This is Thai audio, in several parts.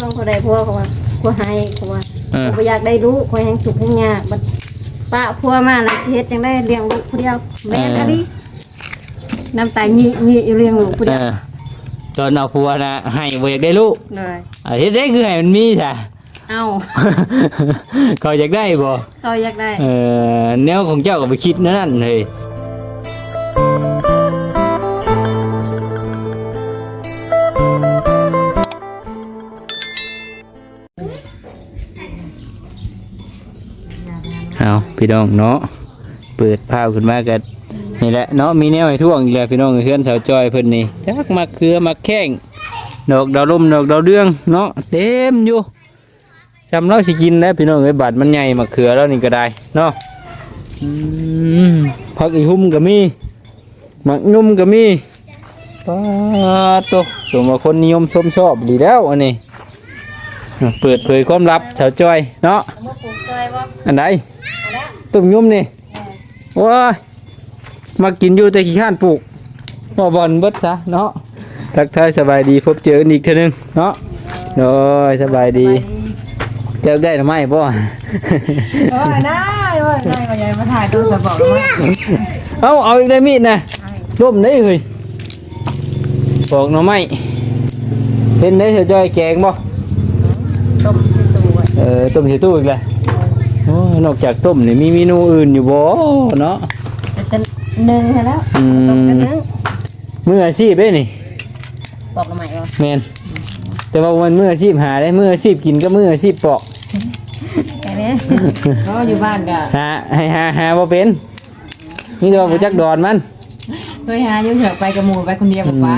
ช่วงเขาได้พัวเขาว่าพัวให้เขาว่าเออ เขาบ่อยากได้รู้คอยแห่งสุขแห่งยากบัดป้าพัวมาแล้วสิเฮ็ดจังได้เลี้ยงลูกผู้เดียวแม่นอะดิน้ำตาหยีหยีอยู่เลี้ยงลูกผู้เอเดียวอตอนเอาผัวนะให้บ่อยากได้ลูกเลยอาเฮ็ดได้คือให้มันมีจ้ะเอาเขาอยากได้บ่ เขาอยากได้ เออแนวของเจ้าก็ไปคิดนั่นเลย พี่น้องเนาะเปิดภาพขึ้นมากันนี่แหละเนาะมีแนวให้ท่วงอีกแล้วพี่น้องเพื่อนสาวจอยเพิ่นนี่จักมักเขือมักแข้งดอกดาวลมดอกดาวเดืองเนาะเต็มอยู่จำเราสิกินแล้วพี่น้องไอ้ยบาดมันใหญ่มาเขือแล้วนี่ก็ได้เนาะอืมผักอีหุ่มก็มีหมักนุ่มก็มีป้าดโตสมว่าคนนิยมชมชอบดีแล้วอันนี้เปิดเผยความลับชาวจ้อยเนาะเอามาปลูกซอยบ่อันไหนเอาแล้ว ต้มยุ่มนี่ว้ายมากินอยู่แต่ขี้ข้านปลูกบ่บอลเบิดซะเนาะทักทายสบายดีพบเจอกันอีกเทีนึงเนาะโดยสบายดี เจอได้หรือไม่บ่โอ้ยได้โอ้ยได้ก็ยายมาถ่ายตัวจะบอกว่าเอาเอาอีกได้มีดนะร่มได้เลยปอกหน่อไม้เป็นได้เสียจอยแกงบ่ต้มสิตูไว้เออต้มใส่ตู้อีกเลยโอ้ยนอกจากต้มนี่มีเมนูอื่นอยู่บ่เนาะแต่เป็นหนึ่งให้แล้วอืต้มกันมหนึ่งมืออาชีพเด้นี่ปอกหน่อไม้บ่แมนแต่ว่ามันมืออาชีพหาได้มืออาชีพกินก็มืออาชีพปอกแค่นี้เขาอยู่บ้านก็หาให้หาหาบ่เป็นนี่แต่ว่าบ่จักดอนมัน เคยหาอยู่เฉยไปกับหมู่ไปคนเดียวบ่ไป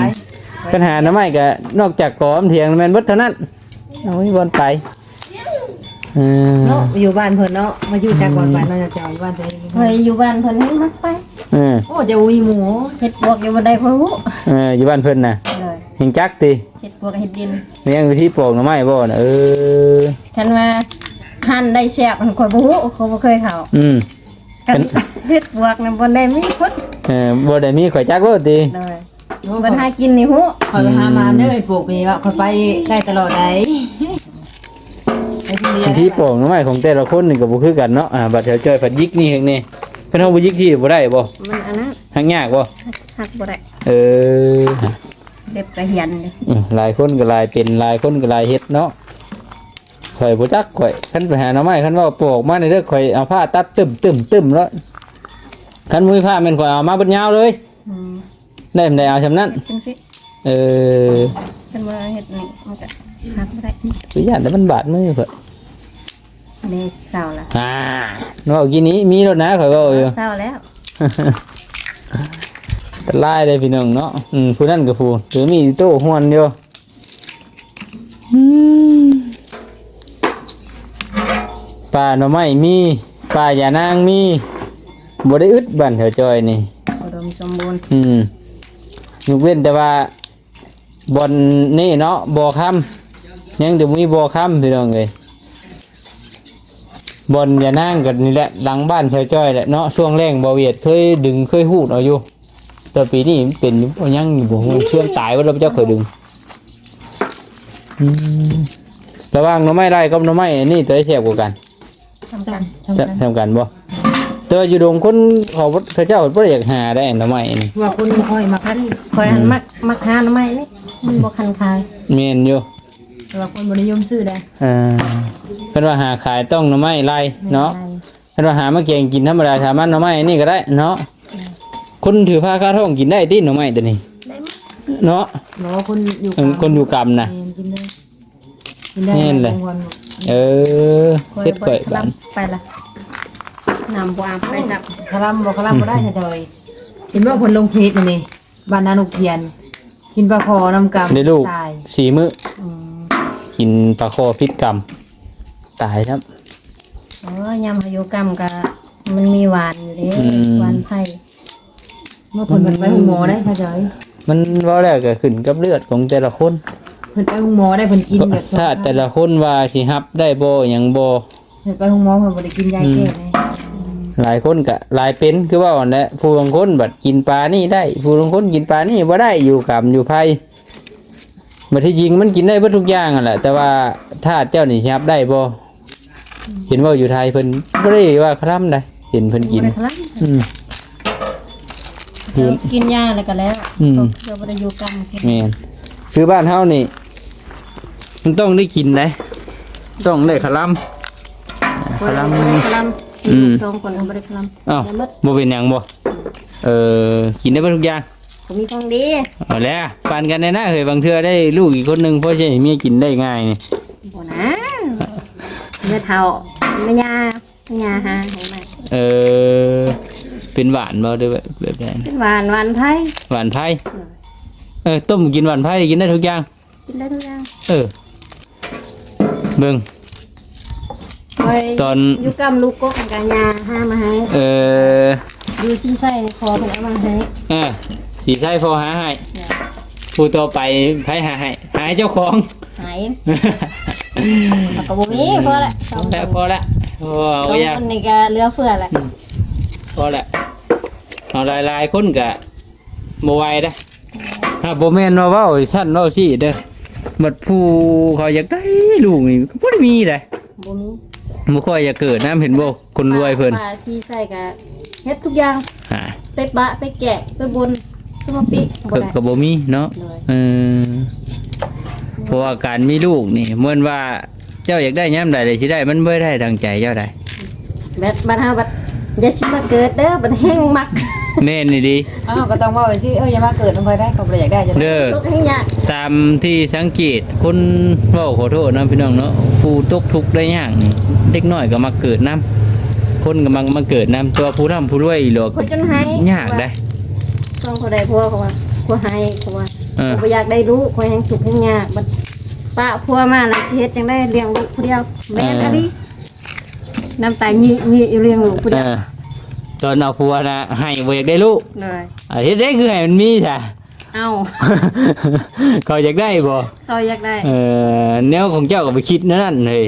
ปัญหาหน่อไม้ก็นอกจากกอมเถียงแม่นเบิดเท่านั้นเอาไว้บอนไปเออเนาะอยู่บ้านเพิ่นเนาะมาอยู่จากบ้านไปเนาะจะเอาบ้านตัวเองเคยอยู่บ้านเพิ่นให้มักไปเออโอ้จะมีหมูเฮ็ดปวกอยู่บ่ได้เพิ่นฮู้เอออยู่บ้านเพิ่นน่ะเลยเห็นจักติเฮ็ดปวกเฮ็ดดินเลี้ยงวิธีปลูกหน่อไม้บ่น่ะเออคันว่าหั่นได้แซ่บคนบ่ฮู้เขาบ่เคยเข้าอืมกันเฮ็ดปวกนำบ่ได้มีคนเออบ่ได้มีข่อยจักบ่ติเลยบ่หากินนี่ฮู้คอยไปหามาเด้อไอ้ปลูกไปว่าคอยไปได้ตลอดได้ไอ้ ที่เรียวินธีปลูกหน่อไม้ของแต่ละคนนี่ก็บ่คือกันเนาะอ่าบัดแถวจ้อยผัดยิกนี่เฮ็ดนี่เพิ่นเฮาบ่ยิกที่บ่ได้บ่มันอันนั้นหักยากบ่หักบ่ได้เออเด็บกระเหียนอยู่อืมหลายคนก็หลายเป็นหลายคนก็หลายเฮ็ดเนาะข่อยบ่จักข่อยคันไปหาหน่อไม้คันว่าปลูกมาในเด้อข่อยเอาผ้าตัดตึมตึมตึมแล้วคันมือผ้าแม่นข่อยเอามาเบิดยาวเลยอืมได้บ่ได้เอาซำนั้นจังซี่เออคันว่าเฮ็ดนี่มันก็หักบ่ได้สุญญาแต่มันบาดมือเพิ่น นี่เศร้าละอ่าเนาะกินนี้มีรถนะข่อยเว้าอยู่ เศร้าแล้ว ตะลายเลยพี่น้องเนาะอืมผู้นั่นกับผู้หรือมีโต้หวนอยู่อืมป่าหน่อไม้มีป่าอย่านางมีบ่ได้อึดบ้านแถวจอยนี่ อุดมสมบูรณ์อืมยกเว้นแต่ว่าบอนนี่เนาะบ่อค่ำยังจะมีบ่อค่ำพี่น้องเลย บอนอย่านางกันนี่แหละหลังบ้านแถวจอยแหละเนาะช่วงแรงบ่เวียดเคยดึงเคยหูดเอาอยู่ แต่ปีนี้มันเป็นอยู่บ่ยังอยู่บ่ฮู้เชื่อมตายว่าเราเจ้าเคยดึงอืมระหว่างหน่อไม้ไร่กับหน่อไม้อันนี่ตัวไหนแซ่บกว่ากันสำคัญทำกันทำกันบ่แต่ว่าอยู่ดงคนเขาบ่เขาเจ้าบ่ได้อยากหาได้หน่อไม้นี่ว่าคนคอยมาคันคอยหันมักมักหาหน่อไม้นี่มันบ่คันคายแม่นอยู่ ว่าคนบ่นิยมซื้อได้อ่าเพิ่นว่าหาขายต้องหน่อไม้ไร่เนาะไม่ป็ไรเพิ่นว่าหามาแกงกินธรรมดาสามัญหน่อไม้อันนี่ก็ได้เนาะคนถือผ้าคาท้องกินได้ติหน่อไม้ตัวนี้ได้มั้ยเนาะเนาะคนอยู่เออคนอยู่กรรมน่ะกินได้กินได้แม่นเลยเออคอยเฮ็ดข่อยบ่บ้านไปละนำบ่อาบไปซักคลำบ่คลำบ่ได้จะจอยเห็นว่าผลลงเฟซนี่นี่บ้านนานุเทียนกินปลาคอนำกำได้ลูกตายสี่มื้ออืม กินปลาคอพิษกรรม ตายครับเออยำอายุกรรมก็มันมีหวานอยู่เด้อืม หวานไผ่เมื่อผลมันไปหุงหมอได้ค่ะจอยมันเว่าแล้วก็ขึ้นกับเลือดของแต่ละคนเพิ่นไปหุงหมอได้เพิ่นกินแบบถ้าแต่ละคนว่าสิฮับได้บ่หยังบ่เพิ่นไปหุงหมอเพิ่นบ่ได้กินยาแก้ไงหลายคนก็หลายเป็นคือว่าอันแหละผู้บางคนบัดกินปลานี่ได้ ผู้บางคนกินปลานี่บ่ได้อยู่กับอยู่ไผ บัดที่จริงมันกินได้เบิดทุกอย่างอะแหละแต่ว่าถ้าเจ้านี่สิรับได้บ่เห็นว่าอยู่ไทยเพิ่นบ่ได้ว่าคร่ำได้เห็นเพิ่นกินบ่ได้คลั่งอืมเดี๋ยวกินยาแล้วก็แล้วอืมเดี๋ยวบ่ได้อยู่กันกินแม่นคือบ้านเฮานี่ มันต้องได้กินนะต้องได้คร่ำบ่ได้บ่ได้คลั่งอืมสองคนก็บ่ได้คลั่งอ้าวเดี๋ยวหมดบ่เป็นหยังบ่เออกินได้เบิดทุกอย่าง ก็มีของดีเอาแล้วปานกันแน่นะเฮ้ยบางเทื่อได้ลูกอีกคนหนึงเพราะใช่เมียกินได้ง่ายนี่บ่นะเมื่อเท่าแม่ยาแม่ยาหาให้มาเออเป็นหวานบ่ด้วยแบบแบบนั้นเป็นหวานหวานไทยหวานไผ่เออต้มกินหวานไผ่กินได้ทุกอย่างกินได้ทุกอย่างเออเบิ่งไว้ตอนอยู่กับลูกกกกายาหามาให้เอออยู่ซีไส้คอเพิ่นเอามาให้อ่า สีใช้พอหาให้ผู้ต่อไปไผ่หาให้หาให้เจ้าของ หายแล้วก็บ่มีพอละสองแต่พอละพอสเอาองอย่างคนนี่ก็เหลือเฟือละพอละเอาหลายลายๆคนกะบ่ไหวเด้อถ้าบ่แม่นว่าเว้าชั้นเว้าซี่เด้อบัดผู้เขาอยากได้ลูกนี่ก็บ่ได้มีเด้บ่มีบ่ค่อยอยากเกิดน้ำเห็นบ่คนรวยเพิ่นป้าซีไส้ก็เฮ็ดทุกอย่างหาไปบะไปแกะไปบน ซุมปิบ่ก็ได้ก็บ่มีเนาะเลยเออเพราะว่าการมีลูกนี่เหมือนว่าเจ้าอยากได้ยามใดเลยสิได้ มันบ่ได้ดังใจเจ้าได้แบบบัดเฮาบัดอย่าสิมาเกิดเด้อบัดแห้งมักแม่นนี่ดีอ้าวก็ต้องว่าไปสิเอ้ยอย่ามาเกิดมันค่อยได้เขาบ่ได้อยากได้จะได้เด้อทุกข์ให้ยากตามที่สังเกตคนเว้าขอโทษนะพี่น้องเนาะผู้ตกทุกข์ได้ยากนี่เด็กน้อยก็มาเกิดนํคนก็มามาเกิดนํตัวผู้ร่ำผู้รวยหรอกคนจนให้ยากได้ ช่วงเขาได้พัวเขาว่าพัวให้เขาว่าเออ เขาบ่อยากได้รู้เขาแห้งทุกข์ให้ยากบัดป้าพัวมาแล้วสิเฮ็ดจังได้เลี้ยงลูกผู้เดียวแม่นอะดิน้ำตาหยีหยีเลี้ยงลูกผู้เอเดียวอตอนเอาผัวนะให้บ่อยากได้ลูกเลยอาเฮ็ดได้คือให้มันมีจ้ะเอ้าเขาอยากได้บ่เขาอยากได้เออแนวของเจ้าก็ไปคิดนั่นเลย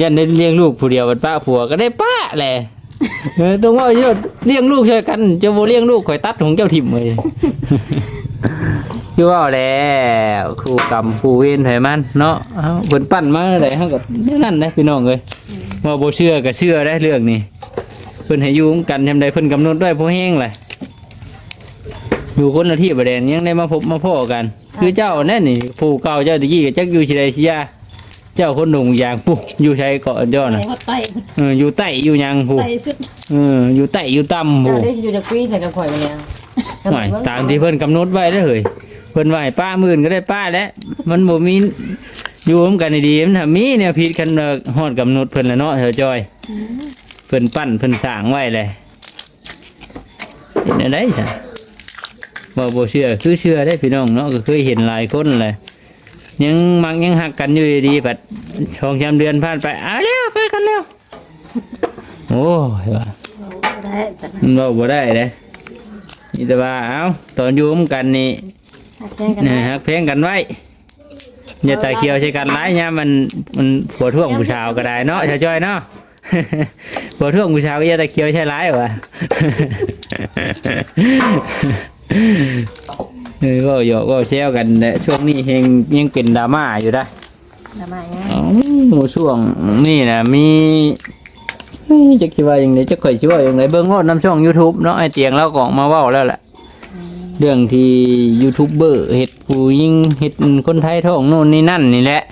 ยันได้เลี้ยงลูกผู้เดียวบัดป้าผัวก็ได้ป้าแหละ เออตรงว่าเยอะเลี้ยงลูกช่วยกันเจะโบเลี้ยงลูกข่อยตัดของเจ้าถิ่มเลยคือว่าแล้วครูกรรมครูเวรไผมันเนาะเอ้าเพิ่นปั้นมาได้เฮาก็นั่นนะพี่น้องเอ้ยว่าบ่เชื่อก็เชื่อได้เรื่องนี้เพิ่นให้อยู่ร่วมกันทำใดเพิ่นกำหนดไว้บ่แห้งเลยอยู่คนละที่ประเด็นยังได้มาพบมาพ้อกัน คือเจ้าแน่นี่ผู้เก่าเจ้าตะกี้ก็จักอยู่ที่ใดสิยา เจ้าคนหนุ่งยางปุ๊อยู่ใช้เกาะยอดน่ะเขาไตเอออยู่ใต้อยู่หยังผู้ไตสุดเอออยู่ใต้อยู่ต่ำเจ้าผู้ได้อยู่จากปีใส่กับข่อยมาเนี่ยหน่อยตามที่เพิ่นกำหนดไว้เด้อเฮ้ยเพิ่นว่าให้ป้ามื่นก็ได้ป้าแล้วมันบ่มีอยู่ร่วมกันดีๆมันถ้ามีแนวผิดกันว่าฮอดกำหนดเพิ่นแล้วเนาะเถอะจอยเพิ่นปั้นเพิ่นสร้างไว้เลยเห็นได้จ้ะบ่บ่เชื่อคือเชื่อได้พี่น้องเนาะก็เคยเห็นหลายคนเลย ยังมักยังหักกันอยู่ดีๆบัดช่องชามเดือนผ่านไปเอาแล้วไปกันแล้วโอ้ยว่าได้แต่มันเราบ่ได้เลยนี่แต่ว่าเอ้าตอนอยู่ร่วมกันนี่หักแจ้งกันนะได้ฮักเพลงกันไว้อย่าตาเขียวใช้กันร้ายเนี่ยมันมันผัวท่วงผู้ชาวก็ได้เนาะชาวจ้อยเนาะผัวท่วงผู้ชาวก็อย่าตาเขียวใช่ร้ายวะ เออก็หยอกก็แซวกันแหละช่วงนี้เฮงยังเป็นดราม่าอยู่ได้ทำไมเนี่ยอ๋อช่วงนี่นะมีเฮ้ยจะคิดว่าอย่างไรจะค่อยคิดว่าอย่างไรเบิ้งว่าน้ำช่อง YouTube เนาะไอเตียงแล้วก็ออกมาเว้าแล้วแหละเรื่องที่ยูทูบเบอร์เห็ดผู้ยิงเห็ดคนไทยท้องโน่นนี่นั่นนี่แหละ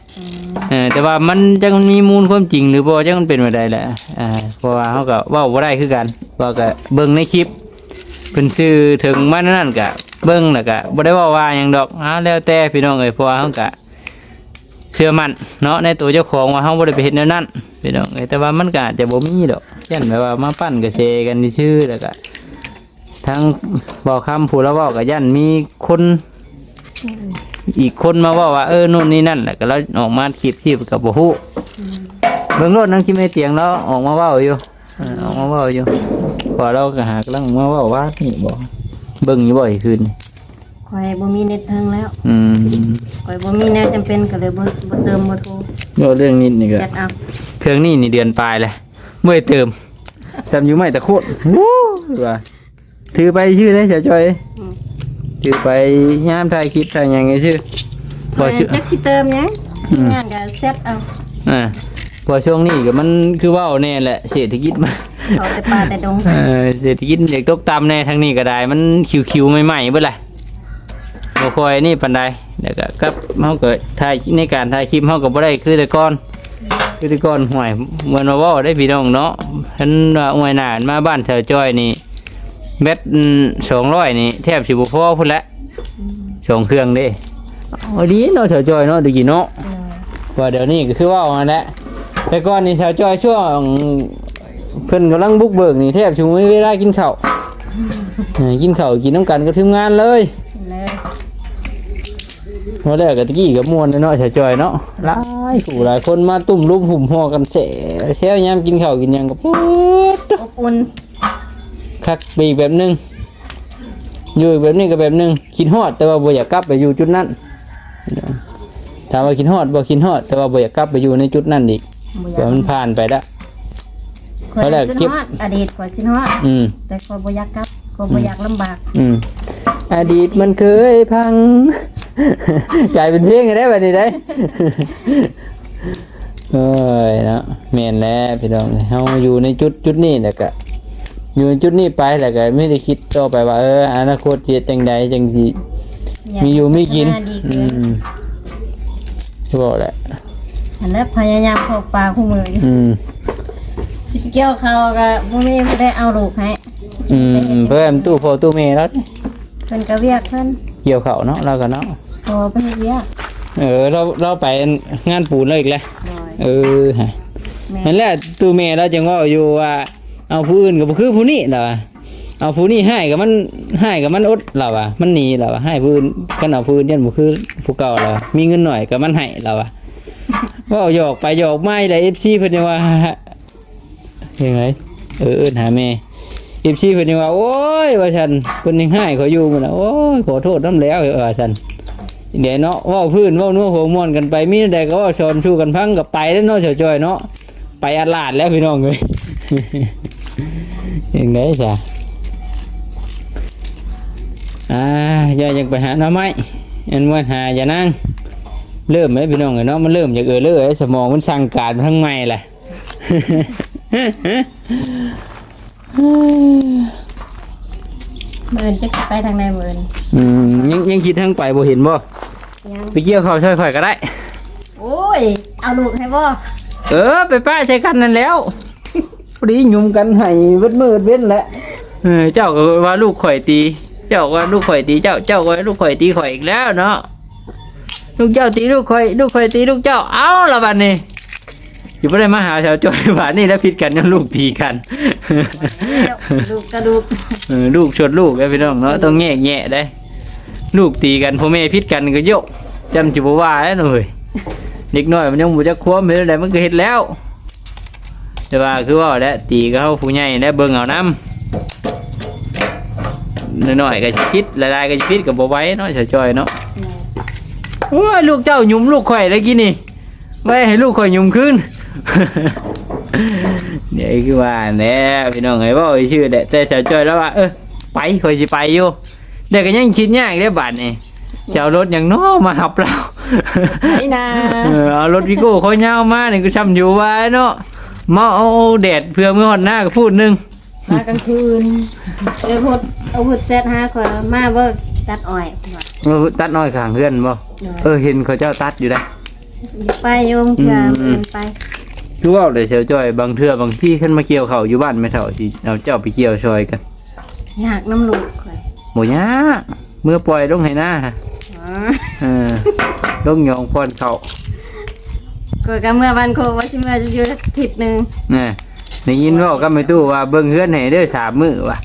เออแต่ว่ามันจะมีมูลความจริงหรือบ่จะมันเป็นไปได้แหละอ่าเพราะว่าเขาก็เว้าบ่ได้คือกันว่าก็เบิ่งในคลิปเป็นชื่อถึงมันนั่นก็ เบิ่งแล้วก็บ่ได้ว่าว่าหยังดอกอ่าแล้วแต่พี่น้องเอ้ยเพราะว่าเขาก็เชื่อมั่นเนาะในตัวเจ้าของว่าเฮาบ่ได้ไปเฮ็ดแนวนั้นพี่น้องเอ้ยแต่ว่ามันก็อาจจะบ่มีดอกเช่นแบบว่ามาปั้นกระเซกันซื่อแล้วก็ทั้งบอกคำผู้ละเว้าก็ยันมีคนอีกคนมาว่าว่าเออนู่นนี่นั่นแหละก็แล้วออกมาคลิปที่กับบ่ฮู้เบิ่งรถนั่งคิดไม่เตียงแล้วออกมาเว้าอยู่ออกมาเว้าอยู่พอเราก็หากำลังมาเว้าว่านี่บ่ เบิ่งอยู่บ่อยคืนนี่คอยบ่มีเน็ตเทิงแล้วอืมคอยบ่มีแนวจำเป็นก็เลยบ่บ่เติมบ่โทรเว้าเรื่องนี้นี่ก็แชทเอาเครื่องนี้นี่เดือนปลายเลยเมื่อเติมจำอยู่ไหมแต่โคตรวู้ว่าถือไปชื่อได้เฉยจอยถือไปย่ามถ่ายคลิปถ่ายหยังไงชื่อพบ่ชื่อจักสิเติมหยังงานก็เซ็ตเอาอ่าพอช่วงนี้ก็มันคือเว้าแน่แหละเศรษฐกิจมัน เขาแต่ป่าแต่ดงเออเศรษฐกิจอยากตกต่ำแน่ทางนี้ก็ได้ มันคิวๆใหม่ๆเบิดแหละบ่ค่อยนี่ปานใดแล้วก็กับเฮาก็ถ่ายในการถ่ายคลิปเฮาก็บ่ได้คือแต่ก่อนคือแต่ก่อนห่วยเหมือนว่าเว้าได้พี่น้องเนาะฉันว่าอวยหน้ามาบ้านแถวจอยนี่แบต200นี่แทบสิบ่พอพุ่นละสองเครื่องเด้เอาดีเนาะแถวจอยเนาะดูกี่เนาะว่าเดี๋ยวนี้ก็คือว่าเอานั่นแหละแต่ก่อนนี่ชาวจอยช่วง เพิ่นกำลังบุกเบิกนี่แทบจะไม่มีเวลากินข้าวเออกินข้าวกินน้ำกันก็ถึงงานเลยเลยพอแรกก็ตะกี้ก็ม่วนเนาะชาวจอยเนาะหลายผู้หลายคนมาตุ่มรุมหุ่มห่อกันแซ่แซ่ยามกินข้าวกินหยังก็ปุ๊ดอบอุ่นคักไปอีกแบบหนึงอยู่อีกแบบนี้ก็แบบหนึงคิดฮอดแต่ว่าบ่อยากกลับไปอยู่จุดนั้นถามว่าคิดฮอดบ่คิดฮอดแต่ว่าบ่อยากกลับไปอยู่ในจุดนั้นอีก บ่อเพราะยากมันผ่านไปแล้ว คอยเขาแหละขึ้นเก็บฮอดอดีตคอยขึ้นฮอดอืมแต่คอยบ่อยากกลับคอยบ่อยากลำบาก อืมอดีตมันเคยพังกลายเป็นเพลงได้แบบนี้ได้เอ้ยเนาะแม่นแล้วพี่น้องเฮาอยู่ในจุดจุดนี้แหละก็อยู่ในจุดนี้ไปแล้วก็ไม่ได้คิดต่อไปว่าเอออนาคตจะจังใดจังสิอยามีอยู่ไม่กินพัฒาดีอืขึ้นมที่บอกแหละอันนั้นพยายามเข้าปลาคู่มืออยู่อืม สิไปเกี่ยวเขาก็บ่มีบ่ได้เอาลูกให้อืมเพิ่มตู้โฟตู้เมแล้วเพิ่นก็เรียกเพิ่นเกี่ยวเขาเนาะเราก็เนาะพอไปเฮ็ดเวียกเออเราเราไปงานปูนเลยอีกแล้วหน่อยเออฮะแม่นั่นแหละตูเมเราจังว่าอยู่ว่าเอาผู้อื่นก็บ่คือผู้นี้ล่ะวะเอาผู้นี้ให้กับมันให้กับมันอดล่ะวะมันหนีล่ะวะให้ผู้อื่นกันเอาผู้อื่นยันบ่คือผู้เก่าล่ะวะมีเงินหน่อยก็มันให้ล่ะวะว่าหยอกไปหยอกไม่ได้ FC เพิ่นยังว่า ยังไงเออเอิ้นหาแม่ FC เพิ่นยังว่าโอ้ยว่าฉันเพิ่นยังให้เขาอยู่มื้อน่ะโอ้ยขอโทษน้ำแล้วว่าฉันเดี๋ยวเนาะเว้าพื้นเว้านัวหัวม่วนกันไปมีใดก็เว้าสอนสู้กันพังก็ไปแล้วเนาะเฉยจอยเนาะไปอาลาดแล้วพี่น้องเลยยังไงจ้ะอ่าย่ายังไปหาหน้าไม้อันมันหาอย่านั่งเริ่มไหมพี่น้องเนาะมันเริ่มจากเออเลอสมองมันสั่งการทั้งไม่แหละ เบิ่นจักสิไปทางใดเบิ่นอืมยังยังคิดทั้งไปบ่เห็นบ่ยังไปเกี่ยวเขาวช่วยข่อยก็ได้ โอ้ย เอาลูกให้บ่เออ ไปป้าใช้กันนั่นแล้วพอดีหยุ่มกันให้เบิดมืดเว้นแหละเออเจ้าก็ว่าลูกข่อยตี เจ้าก็ว่าลูกข่อยตีเจ้าเจ้าก็ว่าลูกข่อยตีข่อยอีกแล้วเนาะลูกเจ้าตีลูกข่อย ลูกข่อยตีลูกเจ้าเอาละบัดนี้ อยู่ไม่ได้มาหาชาวจอยบาดนี่แล้วผิดกันยังลูกตีกันแล้วลูกกระดูกเออลูกชดลูกไอ้พี่น้องเนาะต้องแง่แง่ได้ ลูกตีกันพ่อแม่พิดกันก็โยกจำจิบว่าแล้วหน่อยเด็กน้อยมันยังบ่จะควมเฮ็ดอะไรมันก็เฮ็ดแล้ว แต่ว่าคือว่าแล้วตีก็เฮาผู้ใหญ่แล้วเบิ่งเอาน้ำน้อยๆก็สิพิษหลายๆก็สิพิษก็บ่ไหว้เนาะเฉยจอยเนาะโอ้ยลูกเจ้าหยุมลูกข่อยได้กี่นี่ไว้ให้ลูกข่อยหยุมขึ้น เดี๋ยวคือว่าแหน่พี่น้องเอ้ยเว่าไอ้ชื่อแหละแต่เฉยจอยแล้วว่าเออไปข่อยสิไปอยู่เด็กก็ยังคิดยากเด้บาดนี่จะเอารถหยังน้อมาหับเราไอ้นาเออเอารถวิโก้เขาเงาวมาเนี่ยก็ช้ำอยู่ว่าเนาะมาเอาแดดเพื่อมือหอดหน้าก็พูดหนึงมากลางคืนเออพูดเอาพูดเซตหาข่อยมาเบิ่ตัดอ้อยว่าเออตัดน้อยข้างเพื่อนบ่เออเห็นเขาเจ้าตัดอยู่ได้ไปโยมเพื่ออืมเพิ่นไป คือว่าเลยเสียวจ้อยบางเทื่อบางที่ขึ้นมาเกี่ยวเขาอยู่บ้านไม่เท่าสิเอาเจ้าไปเกี่ยวซอยกันอยากน้ำลูกข่อยหมูยะเมื่อปล่อยลงให้หน้าอ๋อเออลงหยองพอนเขาข่อยก็เมื่อวันโคว่าสิเมื่อจะอยู่อาทิตย์หนึงนี่ได้ยินเว่าก็ไม่ตู้ว่าเบิ่งเฮือนให้เด้อสามมื้อว่ะ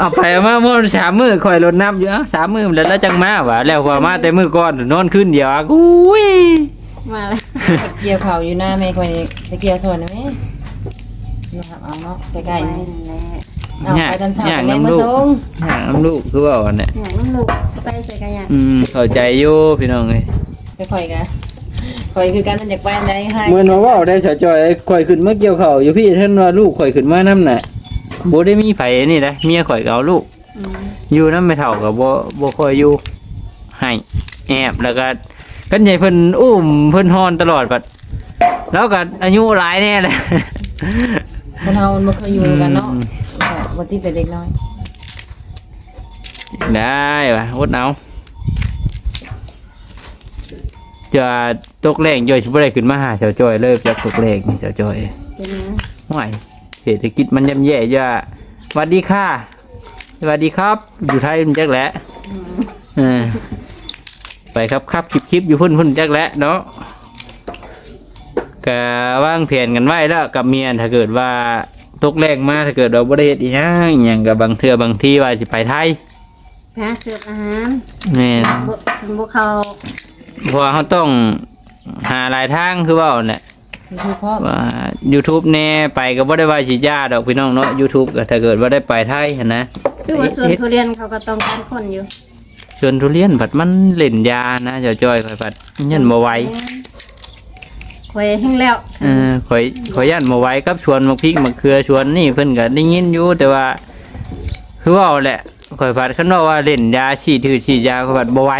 เอาไปเอามาหมดสามมื้อคอยรดน้ำอยู่เอ้าสามมื้อแล้วแล้วจังมาว่ะแล้วกว่ามาแต่มื้อก่อนนอนขึ้นเดียวอะกุ้ย มาเลยเกี่ยวเขาอยู่หน้าแม่คนนี้ไปเกี่ยวส่วนนะแม่นะครับเอาเนาะใกไปล้นั่นแหละๆเอาไปตอนเช้าย่างไปเลี้ยงน้ำมาลูกส่งย่างน้ำลูกคือว่าเนี่ยอยากน้ำลูกไปใส่กระยาอืมเข้าใจอยู่พี่น้องเอ้ยไปข่อยกันข่อยคือการมันจากบ้านได้ให้เหมือนว่าเว้าได้สะจอยข่อยขึ้นมาเกี่ยวข้าวอยู่พี่ท่านว่าลูกข่อยขึ้นมานํน่ะบ่ได้มีไผนี่นะเมียข่อยก็เอาลูกอืมอยู่นำไม่เท่าก็บ่บ่ค่อยอยู่ให้แอบแล้วก็ กันใหญ่เพิ่นอุ้มเพิ่นฮอนตลอดบัดแล้วก็อายุหลายแน่เลย คนเฮามันบ่เคยอยู่กันเนาะอืม บ่ติดแต่เด็กน้อยได้ว่ะอดเอาจะตกแรงย่อยสิบ่ได้ขึ้นมาหาเสาวจอยเลยจะตกแรงนี่เสาวจอยเป็นหยังห่วยเศรษฐกิจมันย่ำแย่จ้ะสวัสดีค่ะสวัสดีครับ อยู่ไทยมันจักแหละเออ ไปครับครับคลิปคลิปอยู่พุ่นพุ่นจักแหละเนาะก็วางแผนกันไว้แล้วกับเมียถ้าเกิดว่าตกแรงมาถ้าเกิดเราบ่ได้เฮ็ดอีหยังอหย่างกับบางเทื่อบางที่ว่าสิไปไทยแพ้เสิร์ฟอาหารแม่น บ่บ่เขาเพราะว่าเขาต้องหาหลายทางคือเว่าเนี่ยคือพ่อว่า YouTube แน่ไปก็บ่ได้ว่าสิยาดอกพี่น้องเนาะ YouTube ก็ถ้าเกิดว่าได้ไปไทยหั้นนะคือว่าสวนทุเรียนเขาก็ต้องการคนอยู่ ส่วนทุเรียนผัดมันเล่นยานะเจ้าจ้อยข่อยผัดยันบ่ไหวข่อยแห้งแล้วเออข่อยข่อยยันบ่ไหวกับชวนมะพริกมะเขือชวนนี่เพิ่นก็ได้ยินอยู่แต่ว่า คือเว่าแหละข่อยผัดคันว่าว่าเล่นยาฉีดถือฉีดยาข่อยผัดบ่ไหว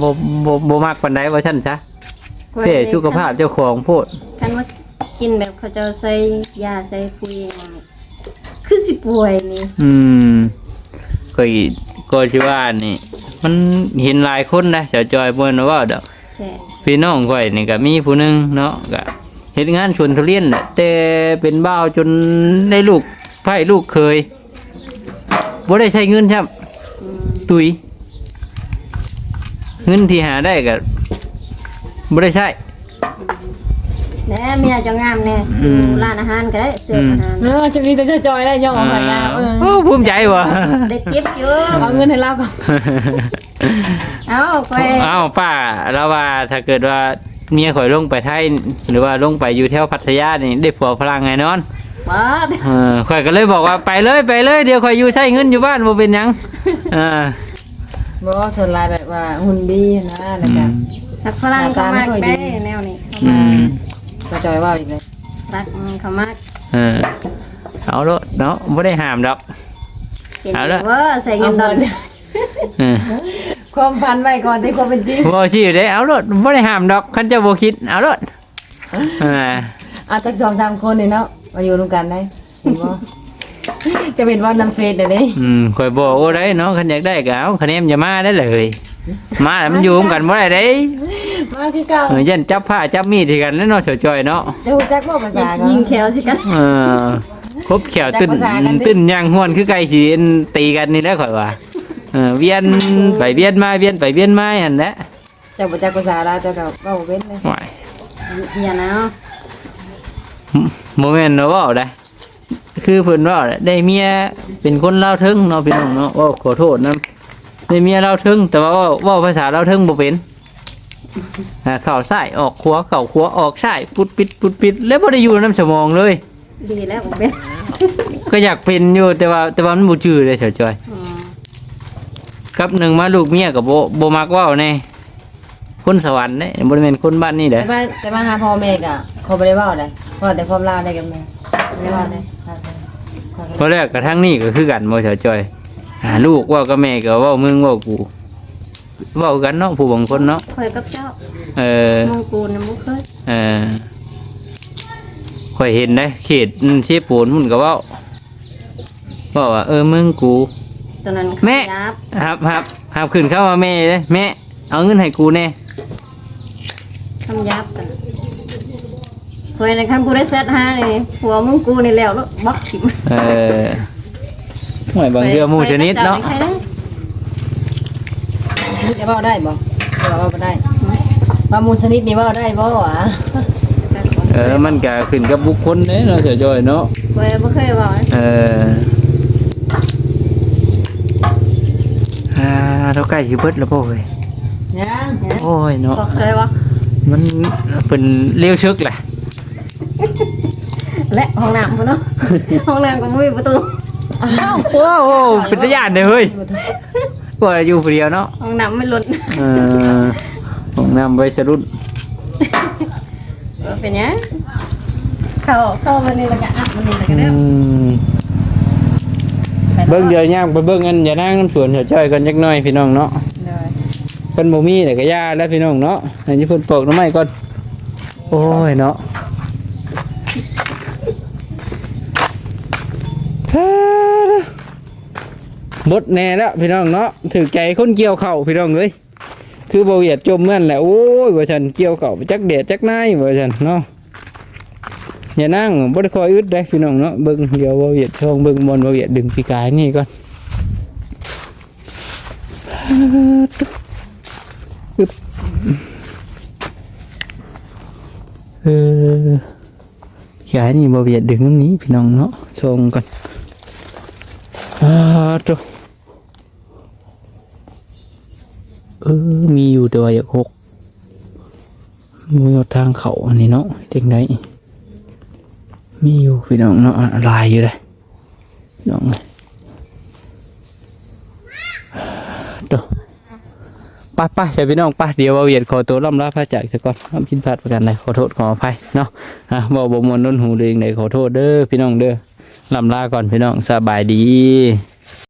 บ่บ่บ่มักปานใดว่าซั่นซะเพื่อสุขภาพเจ้าของโพดคันว่ากินแบบเขาเจะใส่ยาใส่ปุ๋ยอย่างนี้คือสิป่วยนี่อืมก็อี ก็ที่ว่านี่ มันเห็นหลายคนนะเจ้าจอยเพิ่นว่าดอกแต่พี่น้องข่อยนี่ก็มีผู้หนึงเนาะก็เฮ็ดงานชวนทุเรียนแหละแต่เป็นบ้าวจนได้ลูกไผ่ลูกเคยบ่ได้ใช้เงินครับอืมตุยเงินที่หาได้ก็บ่ได้ใช้ แหน่เมียเจะงามแน่อือยู่มร้านอาหารก็ได้เสิร์ฟอาหารเออจะมีแต่จะจอยได้ย่องออกไปยาวเออโอ้ภูมิใจว่ะ ได้เก็บอยู่เอาเงินให้เราก่อนเอาข่อยเอ้าป้าแล้วว่าถ้าเกิดว่าเมียข่อยลงไปไทยหรือว่าลงไปอยู่แถวพัทยานี่ได้ผัวพลังไงนอนบ่เออข่อยก็เลยบอกว่าไปเลยไปเลยเดี๋ยวข่อยอยู่ใช้เงินอยู่บ้านบ่เป็นหยังเอ่าบ่ว่าส่วนหลายแบบว่าหุ่นดีนะแล้วก็นักฝรั่งเขามากได้แนวนี้ เขาอืมามก็จอยว่าอีกเลยรักเขามากเออเอาละเนาะบ่ได้ห้ามดอก เป็นเอาละ ว่าใส่เงินดอนเออความพันไว้ก่อนที่ความเป็นจริงบ่ชื่อได้เอาละบ่ได้ห้ามดอกคันเจ้าบ่คิดเอาละเอออาจากสองสามคนนี่เนาะมาอยู่ร่วมกันได้เห็นบ่จะเป็นว่านำเฟซเด้อเด้อืมข่อยบอกโอ้ได้เนาะคันอยากได้ก็เอาคะแนนอย่ามาได้เลย มาแล้วมันอยู่ร่วมกันบ่ได้เด้มาคือเก่าเออยันจับผ้าจับมีดที่กันแล้วเนาะเฉยจอยเนาะจะฮู้จักบ่ภายัษางยิงแถวสิกันเออครบแขวตึ้นจากภาษานั้นดิตึ้นย่างห้วนคือไก่สีตีกันนี่แหละข่อยว่าเออเวียนไปเวียนมาเวียนไปเวียนมาหั่นแหละเจ้าบ่จักภาษาลาวเจ้าก็เว้าบ่เป็นเลยว้ายอย่านะโมเมนต์เนาะเว้าได้คือเพิ่นเว้าแหละได้เมียเป็นคนลาวเทิงเนาะพี่น้องเนาะเว้าขอโทษนํ ได้เมียลาวเทิงแต่ว่าเว้าเว้าภาษาลาวเทิงบ่เป็นอ่าเข้าซ้ายออกขวาเข้าขวาออกซ้ายปุดปิดปุดปิด แล้วบ่ได้อยู่นํสมองเลย ดีแล้วผมเป็นก็อยากเป็นอยู่แต่ว่าแต่ว่ามันบ่จื้อเลยเฉยจอยอืมกับหนึ่งมาลูกเมียกับโบโบมักเว่าแน่คนสวรรค์เนี่ยบริเวณคนบ้านนี่เด้แต่ว่าแต่ว่าหาพ่อแม่ก็เขาบ่ได้เว้าเลยเพราะแต่ความลาวได้กับแม่บ่ได้เว้าเลยครับ เพราะแรกกระทั่งนี่ก็คือกันโมเฉยจอย หาลูกเว่ากับแม่ก็เว่ามึงเว่ากูเว่ากันเนาะผู้บางคนเนาะข่อยกับเจ้าเออมองกูนะบ่เคยเออข่อยเห็นนะเขตเชฟปูนมันก็เว่าเว่าว่าเออมึงกู ตอนนั้นแม่ยับครับครับครับขึ้นเข้ามาแม่เลยแม่ เอาเงินให้กูแน่คำยับกันข่อยในคันกูได้เซตหานี่ผัวมึงกูนี่แล้วแล้วบล็อกถิ่มเออ หวยบางเรือหมูชนิดเนาะข่อยกับจ้ใครได้ชนิดนี้เว้าได้บ่เว้าบ่ได้ว่ามูลชนิดนี้เว้าได้บ่หวะเออมันก็ขึ้นกับบุคคลเด้เนาะเสียจอยเนาะข่อยบ่เคยบอกเอออ่าเราใกล้สิเบิดแล้วพ่อเว้ยยังโอ้ยเนาะบอกใช่วะมันเป็นเลี้ยวชึกแหละและห้องน้ำพุ่นเนาะห้องน้ำก็ไม่มีประตู อ้าวว้าวเป็นตะยานเลยเฮ้ยก็อยู่ผู้เดียวเนาะห้องน้ำไม่หลุดเออของน้ำไว้สะดุดเออเป็นหยังเข้าเข้ามานี่แล้วก็อัดมานี่แล้วก็อืเด้อมไปเบิ่งเดี๋ยวย่างไปเบิ่งกันอย่านั่งน้ำสวนเสียจอยกันจักหน่อยพี่น้องเนาะเลยเพิ่นบ่มีแต่ก็ย่าแล้วพี่น้องเนาะอันนี้เพิ่นปลูกหน้ำไม้ก่อนโอ้ยเนาะ บดแน่แล้วพี่น้องเนาะถือใจคนเกี่ยวเข่าพี่น้องเอ้ยคือบ่เวียดจมเมื่อนแหละโอ้ยว่าฉันเกี่ยวเข่าจักแดดจักนายว่าฉันเนาะอย่านั่งบดคอยอึดได้พี่น้องเนาะเบิ่งเดี๋ยวบ่เวียดช่องเบิ่งบอลบ่เวียดดึงปีกายนี่ก่อนอึ๊บเออขายนี่บ่เวียดดึงน้ำนี้พี่น้องเนาะชงก่อนอ่าโต เออ มีอยู่แต่ว่าอยากหกมีอยู่ทางเขาอันนี้เนาะจังไดมีอยู่พี่น้องเนาะลายอยู่เลยน้องโตไป้าป้าใช่พี่น้องไป้าเดี๋ยวเอาเหยียดขอตัวล่ำลาพระจากซะก่อนทำผิดพลาดประการใดขอโทษขออภัยเนาะอะบอกบ่มวนน้นหูเลยงใดขอโทษเด้อพี่น้องเด้อล่ำลาก่อนพี่น้องสบายดี